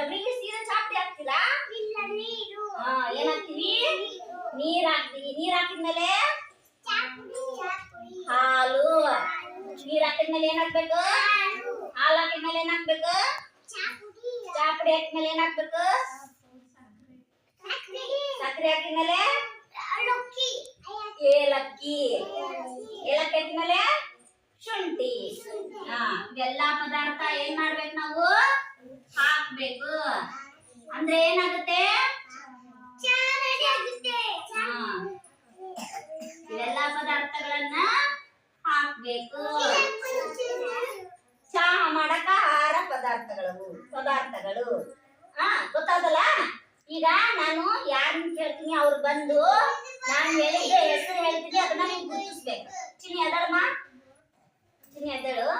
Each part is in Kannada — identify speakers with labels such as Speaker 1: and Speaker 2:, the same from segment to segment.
Speaker 1: ಡಬ್ರಿಗೆ ಸೀದಾ ಚಾಪ್ತಿ ಹಾಕ್ತಿಲ್ಲ
Speaker 2: ಇಲ್ಲ ನೀರು.
Speaker 1: ಹಾ ಏನ್ ಹಾಕ್ತೀವಿ ನೀರ್ ಹಾಕ್ತೀವಿ ನೀರ್ ಹಾಕಿದ್ಮೇಲೆ ಹಾಲು. ನೀರ್ ಹಾಕಿದ್ಮೇಲೆ ಏನ್ ಹಾಕ್ಬೇಕು?
Speaker 2: ಹಾಲು.
Speaker 1: ಹಾಕಿದ್ಮೇಲೆ ಏನ್ ಹಾಕ್ಬೇಕು?
Speaker 2: ಚಾಪುಡಿ
Speaker 1: ಹಾಕಿದ್ಮೇಲೆ ಏನ್ ಹಾಕ್ಬೇಕು? ಸಕ್ಕರೆ ಹಾಕಿದ್ಮೇಲೆ ಏಲಕ್ಕಿ. ಏಲಕ್ಕಿ. ಹಾಕಿದ್ಮೇಲೆ ಶುಂಠಿ. ಹಾ ಇವೆಲ್ಲಾ ಪದಾರ್ಥ ಏನ್ ಮಾಡ್ಬೇಕು ನಾವು? ಹಾಕ್ಬೇಕು ಅಂದ್ರೆ ಏನಾಗುತ್ತೆ? ಇವೆಲ್ಲಾ ಪದಾರ್ಥಗಳನ್ನ ಹಾಕ್ಬೇಕು. ಚಹಾ ಮಾಡಕ ಆಹಾರ ಪದಾರ್ಥಗಳು ಪದಾರ್ಥಗಳು. ಹಾ ಗೊತ್ತಾಗಲ್ಲ ಈಗ ನಾನು ಯಾರನ್ನ ಕೇಳ್ತೀನಿ ಅವ್ರು ಬಂದು ನಾನು ಹೇಳಿದ್ದೆ ಹೆಸರು ಹೇಳ್ತೀನಿ ಅದನ್ನ ನೀವು ಗುರುತಿಸ್ಬೇಕು ಚಿನಿ ಅದಳಮ್ಮ ಚಿನಿ ಅದಳು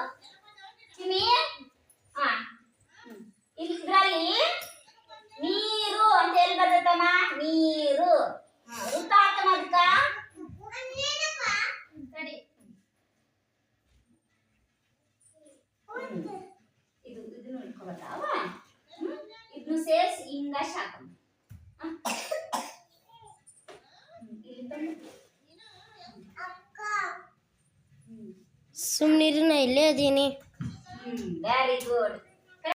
Speaker 1: ಚಿನಿ ಹಾ ಹ್ಮ್. ಇಲ್ಲಿ ಇದ್ರಲ್ಲಿ ನೀರು ಅಂತ ಎಲ್ಲಿ ಬರ್ತೈತಮ್ಮ ನೀರು. ಹಾ, ವೃತ್ತ ಹಾಕಮ್ಮ ಅದಕ್ಕ ಇದು ಇದನ್ನು ಇಟ್ಕೊಬತ್ತಾವ ಇದನ್ನು ಸೇರಿಸಿ ಹಿಂಗ ಇಲ್ಲಿ ಹ್ಮ್.
Speaker 3: ನಾ ಇಲ್ಲೇ ಅದೀನಿ.
Speaker 1: Very good